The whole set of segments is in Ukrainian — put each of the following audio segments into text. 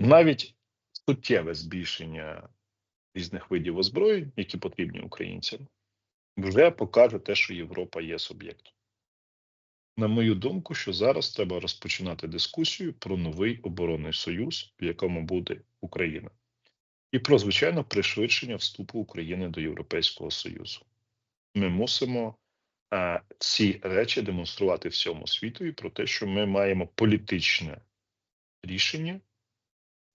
навіть суттєве збільшення різних видів озброєнь, які потрібні українцям, вже покаже те, що Європа є суб'єктом. На мою думку, що зараз треба розпочинати дискусію про новий оборонний союз, в якому буде Україна, і про звичайно пришвидшення вступу України до Європейського Союзу. Ми мусимо а, ці речі демонструвати всьому світу і про те, що ми маємо політичне рішення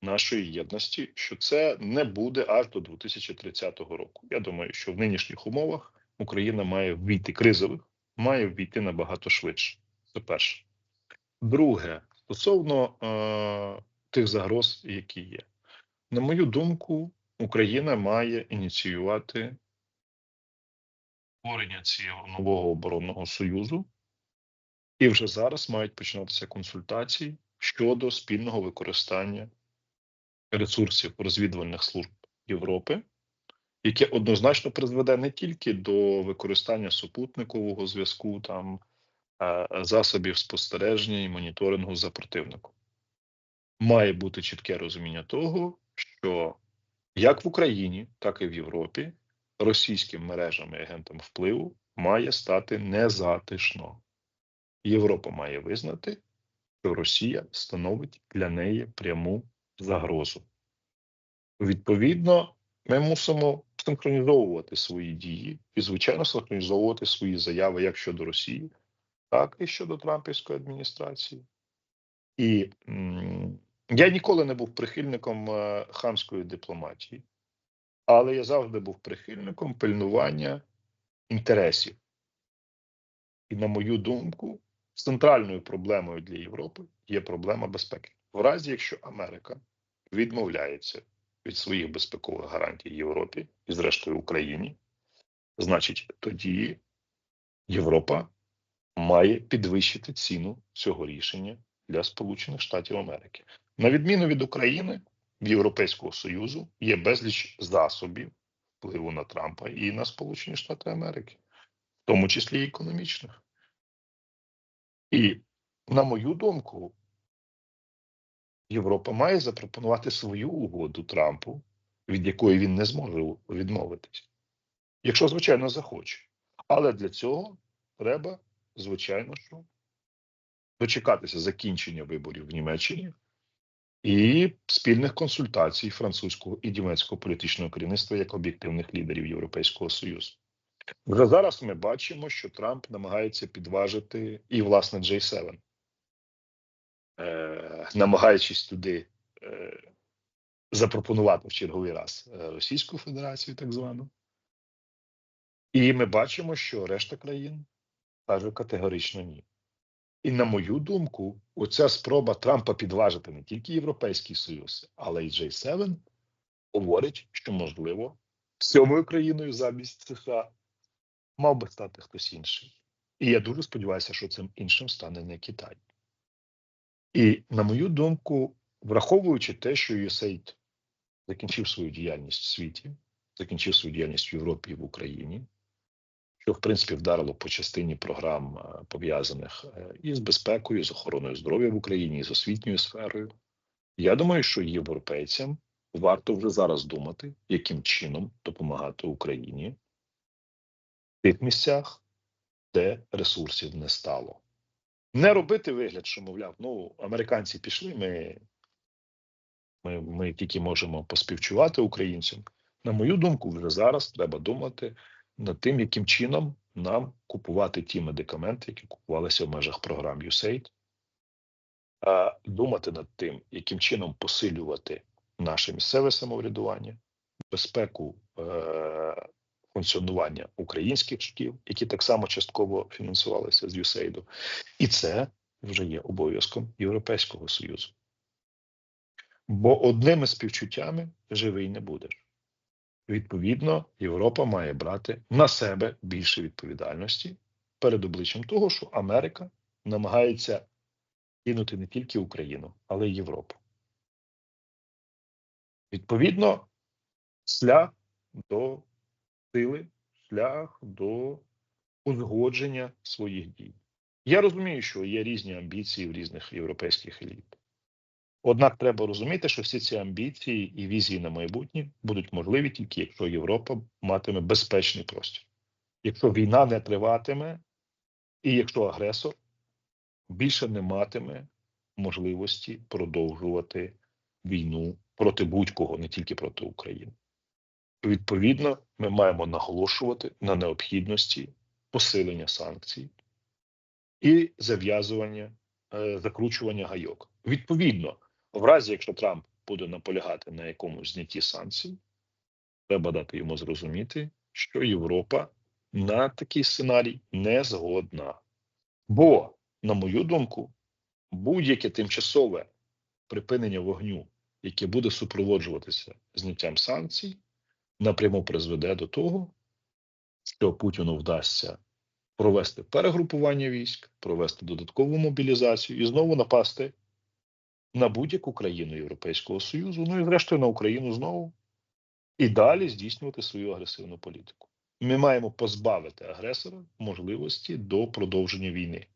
нашої єдності, що це не буде аж до 2030 року. Я думаю, що в нинішніх умовах Україна має ввійти кризових, має ввійти набагато швидше. Це перше. Друге, стосовно е, тих загроз, які є, на мою думку, Україна має ініціювати створення цього нового оборонного союзу, і вже зараз мають починатися консультації щодо спільного використання ресурсів розвідувальних служб Європи, яке однозначно призведе не тільки до використання супутникового зв'язку, там засобів спостереження і моніторингу за противником. Має бути чітке розуміння того, що як в Україні, так і в Європі російським мережам і агентам впливу має стати незатишно. Європа має визнати, що Росія становить для неї пряму загрозу. Відповідно, ми мусимо синхронізовувати свої дії і, звичайно, синхронізовувати свої заяви як щодо Росії, так і щодо Трампівської адміністрації. І м я ніколи не був прихильником е хамської дипломатії, але я завжди був прихильником пильнування інтересів. І, на мою думку, центральною проблемою для Європи є проблема безпеки. В разі, якщо Америка відмовляється від своїх безпекових гарантій Європі і, зрештою, Україні, значить, тоді Європа має підвищити ціну цього рішення для Сполучених Штатів Америки. На відміну від України, в Європейського Союзу є безліч засобів впливу на Трампа і на Сполучені Штати Америки, в тому числі і економічних. І, на мою думку, Європа має запропонувати свою угоду Трампу, від якої він не зможе відмовитись, якщо, звичайно, захоче. Але для цього треба, звичайно, що дочекатися закінчення виборів в Німеччині і спільних консультацій французького і німецького політичного керівництва як об'єктивних лідерів Європейського Союзу. Вже зараз ми бачимо, що Трамп намагається підважити і, власне, J7, е, намагаючись туди е, запропонувати в черговий раз е, Російську Федерацію, так звану. І ми бачимо, що решта країн каже категорично ні. І, на мою думку, оця спроба Трампа підважити не тільки Європейський Союз, але й J7 говорить, що можливо сьомою країною замість США мав би стати хтось інший. І я дуже сподіваюся, що цим іншим стане не Китай. І, на мою думку, враховуючи те, що USAID закінчив свою діяльність в світі, закінчив свою діяльність в Європі і в Україні, що в принципі вдарило по частині програм, пов'язаних із безпекою, з охороною здоров'я в Україні, і з освітньою сферою. Я думаю, що європейцям варто вже зараз думати, яким чином допомагати Україні в тих місцях, де ресурсів не стало. Не робити вигляд, що, мовляв, ну, американці пішли, ми, ми, ми тільки можемо поспівчувати українцям. На мою думку, вже зараз треба думати над тим, яким чином нам купувати ті медикаменти, які купувалися в межах програм USAID, а думати над тим, яким чином посилювати наше місцеве самоврядування, безпеку е- функціонування українських шкіл, які так само частково фінансувалися з USAID. і це вже є обов'язком Європейського Союзу. Бо одними співчуттями живий не будеш. Відповідно, Європа має брати на себе більше відповідальності перед обличчям того, що Америка намагається кинути не тільки Україну, але й Європу. Відповідно, шлях до сили, шлях до узгодження своїх дій. Я розумію, що є різні амбіції в різних європейських еліт. Однак треба розуміти, що всі ці амбіції і візії на майбутнє будуть можливі тільки якщо Європа матиме безпечний простір, якщо війна не триватиме, і якщо агресор більше не матиме можливості продовжувати війну проти будь-кого, не тільки проти України. Відповідно, ми маємо наголошувати на необхідності посилення санкцій і зав'язування, е, закручування гайок. Відповідно, в разі, якщо Трамп буде наполягати на якомусь знятті санкцій, треба дати йому зрозуміти, що Європа на такий сценарій не згодна. Бо, на мою думку, будь-яке тимчасове припинення вогню, яке буде супроводжуватися зняттям санкцій, напряму призведе до того, що Путіну вдасться провести перегрупування військ, провести додаткову мобілізацію і знову напасти на будь-яку країну Європейського Союзу, ну і зрештою на Україну знову, і далі здійснювати свою агресивну політику. Ми маємо позбавити агресора можливості до продовження війни.